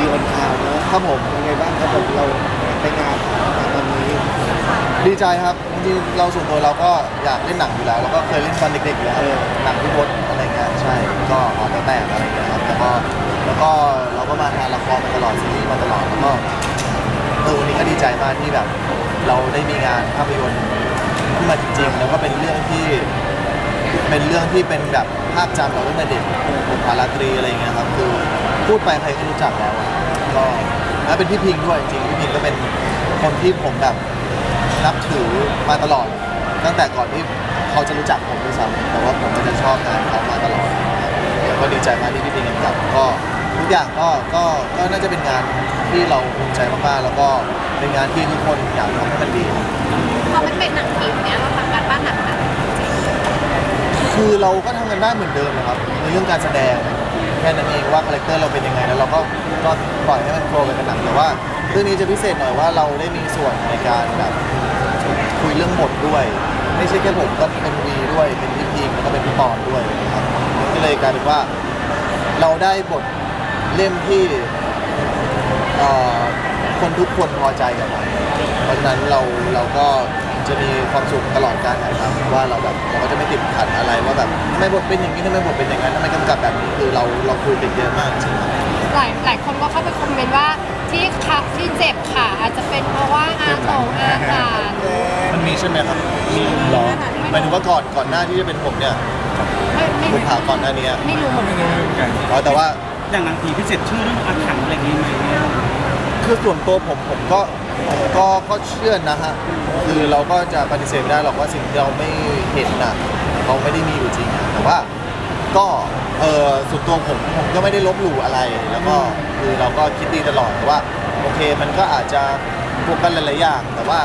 ดีออนคาวเนอะครับผมยังไงบ้างครับผมเราไปงานตอนนี้ ดีใจครับจริงๆเราส่วนตัวเราก็อยากเล่นหนังอยู่แล้วเราก็เคยเล่นตอนเด็กๆอยู่แล้วหนังพี่พศอะไรเงี้ยใช่ก็หอแต๋วแตกอะไรเงี้ยครับแล้วก็แล้วก็เราก็มาทานละครมาตลอดซีรีส์มาตลอดแล้วก็เออวันนี้ก็ดีใจมากที่แบบ เราได้มีงานภาพยนตร์ขึ้นมาจริงๆ แล้วก็เป็นเรื่องที่เป็นเรื่องที่เป็นแบบภาพจำเราตั้งแต่เด็กบุพาราตรีอะไรเงี้ยครับคือ พูดไปใครก็รู้จักแล้วอะก็แล้วเป็นพี่พิงด้วยจริงๆพี่พิงก็เป็นคนที่ผมแบบนับถือมาตลอด ตั้งแต่ก่อนที่เขาจะรู้จักผมด้วยซ้ำแต่ว่าผมก็จะชอบงานเขามาตลอดแล้วก็ดีใจมากที่พี่พิงกำกับก็ทุกอย่างก็ก็ก็น่าจะเป็นงานที่เราภูมิใจมากๆแล้วก็เป็นงานที่ทุกคนอยากทำให้มันดี พอมันเป็นหนังผีเนี้ยเราทำการบ้านหนักนะคือเราก็ทำกันได้เหมือนเดิมนะครับในเรื่องการแสดง แค่นั้นเองว่าคาแรคเตอร์เราเป็นยังไงแล้วเราก็ก็ปล่อยให้มันโฟล์ไปกับหนังแต่ว่าเรื่องนี้จะพิเศษหน่อยว่าเราได้มีส่วนในการแบบคุยเรื่องบทด้วย ไม่ใช่แค่ผมก็เป็นวีด้วยเป็นพี่พิงแล้วก็เป็นพี่ปอนด้วยนะครับก็เลยกลายเป็นว่า เราได้บทเล่มที่คนทุกคนพอใจกับมันเพราะฉะนั้นเราเราก็ จะมีความสุขตลอดการถ่ายทำว่าเราแบบเราก็จะไม่ติดขัดอะไรว่าแบบทำไมบทเป็นอย่างนี้ทำไมบทเป็นอย่างนั้นทำไมกำกับแบบนี้คือเราเราคุยกันเยอะมากจริงๆ หลายหลายคนก็เข้าไปคอมเมนต์ว่าที่ขาที่เจ็บขาอาจจะเป็นเพราะว่าอาถงอาหารมันมีใช่ไหมครับ มีหรอหมายถึงว่าก่อนก่อนหน้าที่จะเป็นผมเนี่ยไม่ไม่ผมผ่าก่อนหน้านี้ไม่รู้เหมือนกันอ๋อแต่ว่า อย่างหนังผีพิเศษชื่อเรื่องอาถรรพ์อะไรอย่างงี้ไหม คือส่วนตัวผมผมก็ผม ก็ก็เชื่อนะฮะคือเราก็จะปฏิเสธไม่ได้หรอกว่าสิ่งที่เราไม่เห็นน่ะเขาไม่ได้มีอยู่จริงอะแต่ว่าก็เออส่วนตัวผมผมก็ไม่ได้ลบหลู่อะไร แล้วก็คือเราก็คิดดีตลอดแต่ว่าโอเคมันก็อาจจะพวกกันหลายๆอย่างแต่ว่า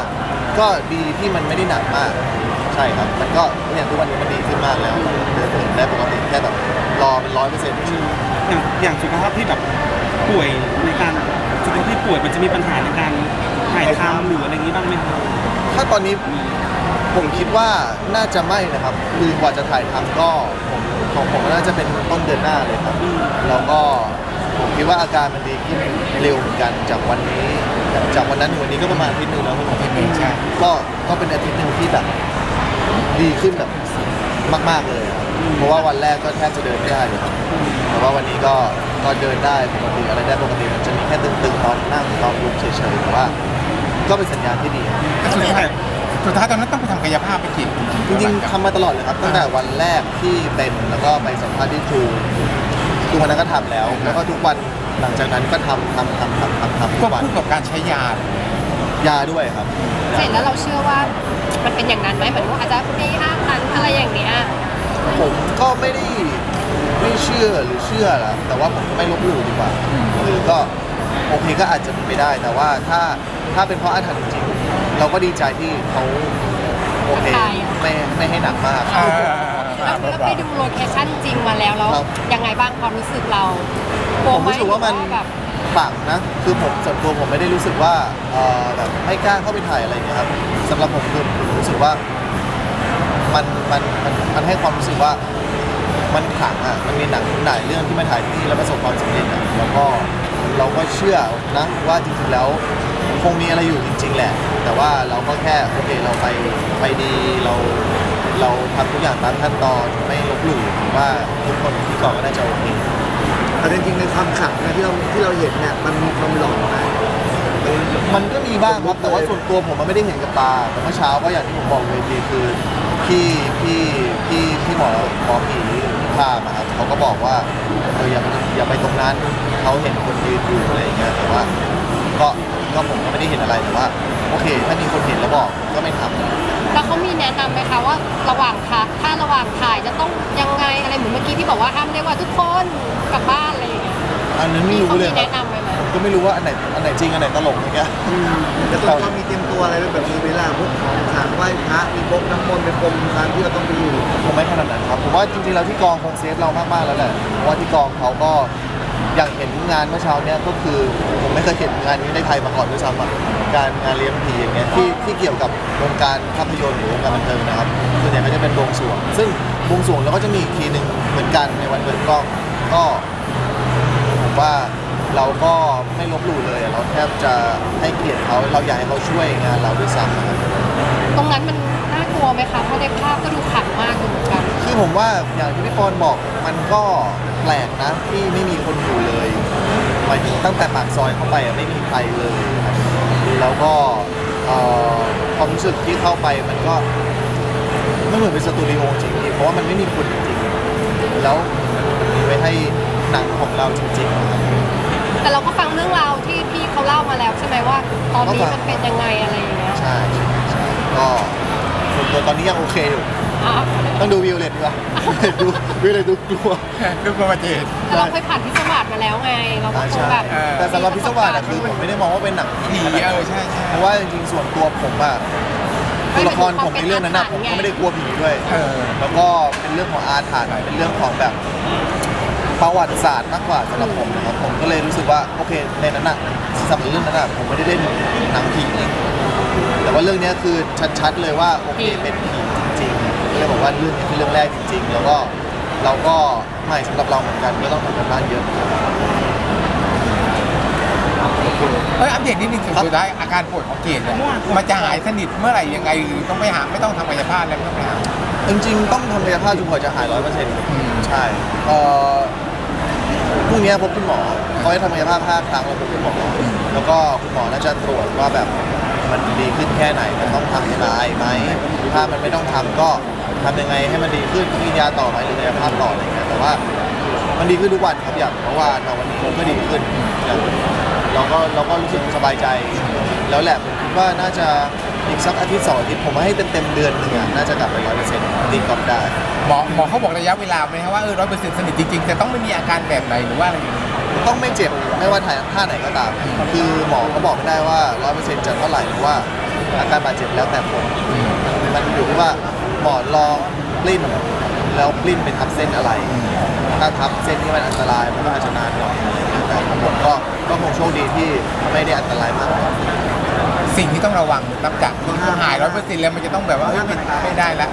ก็ดีที่มันไม่ได้หนักมาก ใช่ครับ มันก็อย่างทุกวันนี้มันดีขึ้นมากแล้วเดินเหินได้ปกติแค่แบบรอเป็นร้อยเปอร์เซ็นต์ อย่างอย่างสุขภาพที่แบบป่วยในการสุขภาพที่ป่วยมันจะมีปัญหาในการ ถ่ายทำหรืออะไรอย่างงี้บ้างไหมครับถ้าตอนนี้ผมคิดว่าน่าจะไม่นะครับ คือกว่าจะถ่ายทำก็ผมของผมน่าจะเป็นต้นเดือนหน้าเลยครับ แล้วก็ผมคิดว่าอาการมันดีขึ้นเร็วเหมือนกันจากวันนี้ จากวันนั้นถึงวันนี้ก็ประมาณอาทิตย์หนึงแล้วอาทิตย์นึงใช่ก็ก็เป็นอาทิตย์หนึ่งที่แบบดีขึ้นแบบมาก ๆเลยครับ เพราะว่าวันแรกก็แทบจะเดินไม่ได้เลยครับแต่ว่าวันนี้ก็ก็เดินได้ปกติอะไรได้ปกติมันจะมีแค่ตึงๆตอนนั่งตอนลุกเฉยๆแต่ว่า ก็เป็นสัญญาณที่ดีครับแต่สุดท้ายสุดท้ายตอนนั้นต้องไปทำกายภาพไปกี่จริงๆทำมาตลอดเลยครับตั้งแต่วันแรกที่เป็นแล้วก็ไปสัมภาษณ์ที่ครูคือวันนั้นก็ทำแล้ว แล้วก็ทุกวันหลังจากนั้นก็ทำทำทำทำทำทำทุควบกวันคู่กับการใช้ยายาด้วยครับ เสร็จแล้วเราเชื่อว่ามันเป็นอย่างนั้นไหมเหมือนว่าอาจจะมีอาถรรพ์อะไรอย่างเนี้ย ผมก็ไม่ได้ไม่เชื่อหรือเชื่อละแต่ว่าผมก็ไม่ลบหลู่ดีกว่าคือก็โอเคก็อาจจะเป็นไปได้ แต่ว่าถ้าถ้าเป็นเพราะอาถรรพ์จริงๆเราก็ดีใจที่เขาโอเคไม่ไม่ให้หนักมากแล้วแล้วไปดูโลเคชั่นจริงมาแล้วแล้วครับ ยังไงบ้างความรู้สึกเรากผลัวมไหมรู้สึกว่ามันหรือแบบปังนะ คือผมส่วนตัวผมไม่ได้รู้สึกว่าเอ่อแบบไม่กล้าเข้าไปถ่ายอะไรอย่างเงี้ยครับสำหรับผมคือผมรู้สึกว่า มันมันมันมันให้ความรู้สึกว่ามันขลังอะมันมีหนังหลายเรื่องที่มาถ่ายที่นี่แล้วประสบความสำเร็จอะแล้วก็เราก็เชื่อนะว่าจริงๆแล้วคงมีอะไรอยู่จริง ๆ แหละ แต่ว่าเราก็แค่โอเคเราไปไปดีเราเราทำทุกอย่างตามขั้นตอนไม่ลบหลู่ผมว่าทุกคนที่ก่อนก็น่าจะโอเคแต่จริงๆในความขลังนะที่เราที่เราเห็นเนี่ยมันมีความหลอนไหมมันมันก็มีบ้างครับแต่ว่าส่วนตัวผมมันไม่ได้เห็นกับตาแต่เมื่อเช้าก็อย่างที่ผมบอกเวทีคือ พี่พี่พี่พี่หมอหมอผีที่พามาครับเขาก็บอกว่าเอออย่าไปอย่าไปตรงนั้นเขาเห็นคนยืนอยู่อะไรอย่างเงี้ยแต่ว่าก็ก็ผมก็ไม่ได้เห็นอะไรแต่ว่าโอเค ถ้ามีคนเห็นแล้วบอกก็ไม่ทำแล้วเขามีแนะนำไหมคะว่าระหว่างถ่ายถ้าระหว่างถ่ายจะต้องยังไงอะไรเหมือนเมื่อกี้ที่บอกว่าห้ามเรียกว่าทุกคนกลับบ้านอะไรอย่างเงี้ยอันนั้นไม่มีรู้เขาเลมียครัแนะบนำไหมไหมผม ก็ไม่รู้ว่าอันไหนอันไหนจริงอันไหนตลกเมื่อกี้แต่ตัวเรามีเตรียมตัวอะไรไว้แบบมีเวลาพวกของขลังไหว้พระมีพกน้ำมนต์เป็นพรมทางที่เราต้องไปอยู่คงไม่ขนาดนั้นครับผมว่าจริงๆแล้วที่กองคงเซฟเรามากๆแล้วแหละเพราะว่าที่กองเขาก็อย่างเห็นงานเมื่อเช้าเนี้ยก็คือผมไม่เคยเห็นงานนี้ในไทยมาก่อนด้วยซ้ำอะการงานเลี้ยงผีอย่างเงี้ยที่ที่เกี่ยวกับวงการภาพยนตร์หรือวงการบันเทิงนะครับส่วนใหญ่ก็จะเป็นบวงสรวง ซึ่งบวงสรวงแล้วก็จะมีอีกทีหนึ่งเหมือนกันในวันเปิดกล้องก็ผมว่า เราก็ไม่ลบหลู่เลยเราแทบจะให้เกียรติเขาเราอยากให้เขาช่วยงานเราด้วยซ้ำนะครับตรงนั้นมันน่ากลัวไหมคะ เพราะในภาพก็ดูขลังมากอยู่เหมือนกัน คือผมว่าอย่างที่พี่ปอนบอกมันก็แปลกนะที่ไม่มีคนอยู่เลยหมายถึงตั้งแต่ปากซอยเข้าไปอะไม่มีใครเลยครับแล้วก็เอ่อความรู้สึกที่เข้าไปมันก็ไม่เหมือนเป็นสตูดิโอจริงๆเพราะว่ามันไม่มีคนจริงๆแล้วมันมีไว้ให้หนังของเราจริงๆนะครับ แต่เราก็ฟังเรื่องราวที่พี่เขาเล่ามาแล้วใช่ไหมว่า ตอนนี้ก็ฟังมันเป็นยังไงอะไรอย่างเงี้ยใช่ใช่ใช่ก็ส่วนตัวตอนนี้ยังโอเคอยู่ อะต้องดูวิวเลตดีกว่าดูวิวเลตดูกลัว ดูกลัวมาเจนแต่เราเคยผ่านพิศวาสมาแล้วไง เราก็อ่าคงใช่แบบเออแต่สำหรับพิศวาสอะคือผมไม่ได้มองว่าเป็นหนังผีขนาดเอนั้นอใช่ใช่ เพราะว่าจริงๆส่วนตัวผมอะตัวละครผมในเรื่องนั้นนะผมก็ไม่ได้กลัวผีด้วย เออ แล้วก็เป็นเรื่องของอาถรรพ์เป็นเรื่องของแบบ ประวัติศาสตร์มากกว่าสำหรับผมนะครับผมก็เลยรู้สึกว่าโอเคในนั้นอะสำหรับเรื่องนั้นอะผมไม่ได้เล่นหนังผีแต่ว่าเรื่องเนี้ยคือชัดๆเลยว่าโอเคเป็นผีจริงๆก็เลยบอกว่าเรื่องนี้คือเรื่องแรกจริง ๆ แล้วก็เราก็ใหม่สำหรับเราเหมือนกันก็ต้องทำกันบ้านเยอะ เอ้ยอัปเดตนิดนึงถึงสุดท้ายอาการป่วยของเกดเนี่ยมันจะหายสนิทเมื่อไหร่ยังไงหรือต้องไปหาไม่ต้องทำกายภาพแล้วไม่ต้องไปหา จริงๆต้องทำกายภาพจนกว่าจะหายร้อยเปอร์เซ็นต์อืมใช่เอ่อ พรุ่งนี้พบคุณหมอเขาให้ทำกายภาพ5ครั้งแล้วพบคุณหมอ แล้วก็คุณหมอน่าจะตรวจว่าแบบมันดีขึ้นแค่ไหนมันต้องทำ MRI ไหมถ้ามันไม่ต้องทำก็ทำยังไงให้มันดีขึ้นกินยาต่อไหมหรือกายภาพต่ออะไรเงี้ยแต่ว่ามันดีขึ้นทุกวันครับอย่างเมื่อวานมาวันนี้ก็ดีขึ้นอย่างเราก็เราก็รู้สึกสบายใจ แล้วแหละผม ว่าน่าจะอีกสักอาทิตย์สองอาทิตย์ผมว่าให้เต็มๆเดือนหนึ่งอะน่าจะกลับไปร้อยเปอร์เซ็นต์ตีกอล์ฟได้ หมอหมอเขาบอกระยะเวลาไหมครับว่าเออร้อยเปอร์เซ็นต์สนิทจริงๆแต่ต้องไม่มีอาการแบบไหนหรือว่าอะไรอย่างเงี้ยต้องไม่เจ็บไม่ว่าถ่ายท่าไหนก็ตาม คือหมอเขาบอกไม่ได้ว่าร้อยเปอร์เซ็นต์จะเท่าไหร่เพราะว่าอาการบาดเจ็บแล้วแต่คนมันอยู่ที่ว่าหมอลองปลิ้นแล้วปลิ้นไปทับเส้นอะไร ถ้าทับเส้นที่มันอันตรายมันก็อาจจะนานหน่อยแต่ทั้งหมดก็ก็คงโชคดีที่ไม่ได้อันตรายมาก สิ่งที่ต้องระวังนับจากที่หายร้อยเปอร์เซ็นต์แล้วมันจะต้องแบบว่าเฮ้ยไม่ไม่ได้ละ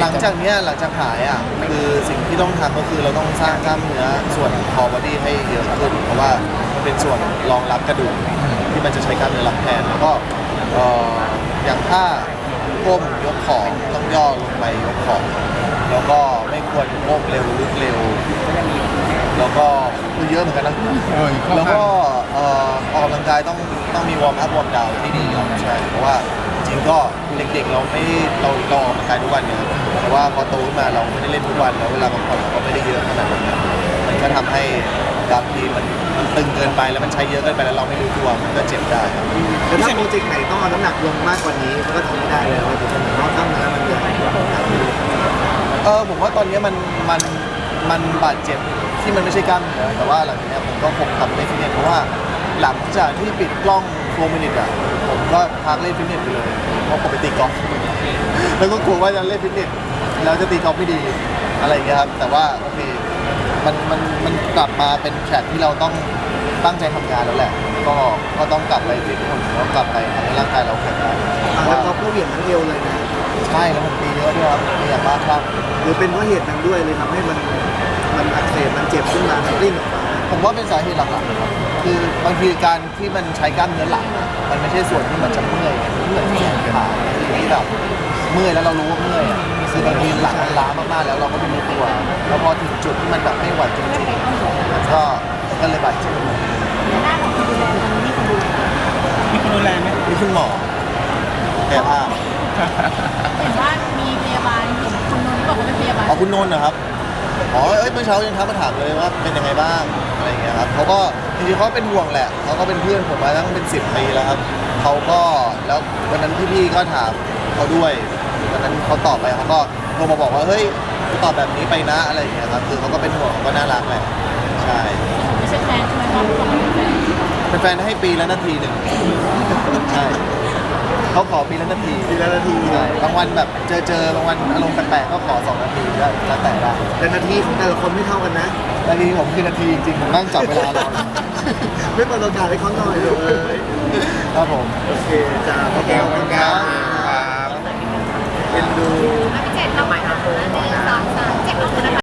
หลังจากเนี้ยหลังจากหายอะคือสิ่งที่ต้องทำก็คือเราต้องสร้างกล้ามเนื้อส่วนคอบอดี้ให้เยอะขึ้นเพราะว่ามันเป็นส่วนรองรับกระดูกที่มันจะใช้กล้ามเนื้อรับแทนแล้วก็เอ่ออย่างถ้าก้มยกของต้องย่อลงไปยกของ แล้วก็ไม่ควรก้มเร็วลุกเร็ว แล้วก็คือเยอะเหมือนกันนะเออข้อแล้วห้าก็มเอ่อออกกำลังกายต้อง ต้องมีวอร์มอัพวอร์มดาวน์ที่ดีครับใช่เพราะว่าจริงๆก็เด็กๆเราไม่เราเราออกกำลังกายทุกวันเนี่ยครับแต่ว่าพอโตขึ้นมาเราไม่ได้เล่นทุกวันแล้วเวลาพักผ่อนเราก็ไม่ได้เยอะขนาดนั้นมันก็ทำให้บางทีมันมันตึงเกินไปแล้วมันใช้เยอะเกินไปแล้วเราไม่รู้ตัวมันก็เจ็บได้ครับแต่ถ้าโปรเจกต์ไหนต้องเอาน้ำหนักลงมากกว่านี้มันก็ทำไม่ได้เลยว่าจะเพราะกล้ามเนื้อมันใหญ่เออผมว่าตอนนี้มันมันมันบาดเจ็บที่มันไม่ใช่กล้ามเนื้อแต่ว่าหลังจากเนี้ยผมก็คงทำในฟิตเนสเพราะว่า หลังจากที่ปิดกล้องโฟมินิตอะผมก็พักเล่นฟิตเนสไปเลยเพราะผมไปตีกอล์ฟแล้วก็กลัวว่าจะเล่นฟิตเนสแล้วจะตีกอล์ฟไม่ดีอะไรอย่างเงี้ยครับแต่ว่าโอเคมันมันมันกลับมาเป็นแทร็กที่เราต้องตั้งใจทำงานแล้วแหละ ก็ก็ต้องกลับไปฟิตหุ่นแล้วกลับไปทำให้ร่างกายเราแข็งแรงแล้วก็ผู้เหวี่ยงทั้งเอวเลยนะใช่แล้วผมตีเยอะด้วยครับตีอย่างมากครับหรือเป็นเพราะเหตุนั้นด้วยเลยทำให้มันมันอักเสบมันเจ็บขึ้นมามันกลิ้งออกมา ผมว่าเป็นสาเหตุหลักๆนะครับคือบางทีการที่มันใช้กล้ามเนื้อหลังอะมันไม่ใช่ส่วนที่มันจะเมื่อยเมื่อยที่ขาที่แบบเมื่อยแล้วเรารู้ว่าเมื่อยอะคือบางทีหลังมันล้ามากๆแล้วเราก็ไม่รู้ตัวแล้วพอถึงจุดที่มันแบบไม่ไหวจริงๆมันก็ก็เลยบาดเจ็บมีคนดูแลไหมนี่คุณหมอแก้ผ้าพเห็นว่ามีพยาบาลเห็นคุณนนท์บอกว่าเป็นพยาบาลอ๋อคุณนนท์นะครับอ๋อเอ้ยเมื่อเช้ายังทักมาถามเลยว่าเป็นยังไงบ้าง อะไรอย่างเงี้ยครับเขาก็จริงๆเขาเป็นห่วงแหละเขาก็เป็นเพื่อนผมมาตั้งเป็นสิบปีแล้วครับเขาก็แล้ววันนั้นพี่ๆก็ถามเขาด้วยวันนั้นเขาตอบไปเขาก็โทรมาบอกว่าเฮ้ยตอบแบบนี้ไปนะอะไรอย่างเงี้ยครับคือเขาก็เป็นห่วงเขาก็น่ารักแหละใช่ไม่ใช่แฟนใช่ไหมคะบอกว่าเป็นแฟนเป็นแฟนให้ปีละนาทีหนึ่งใช่ เขาขอปีละนาทีทีละนาทีใช่บางวันแบบเจอเจอบางวันอารมณ์แปลกๆก็ขอสองนาทีได้แล้วแต่ได้แต่นาทีของแต่ละคนไม่เท่ากันนะ นาทีผมคือนาทีจริงๆผมนั่งจับเวลารอไม่เปิดโอกาสให้เขาหน่อยเลยครับผมโอเคจ้าพ่อแก้แก้ววคุณครับเอ็นดูพี่เจ็ดทำไมคะหนึ่งสองสามเจ็ดเอาคนนะคะ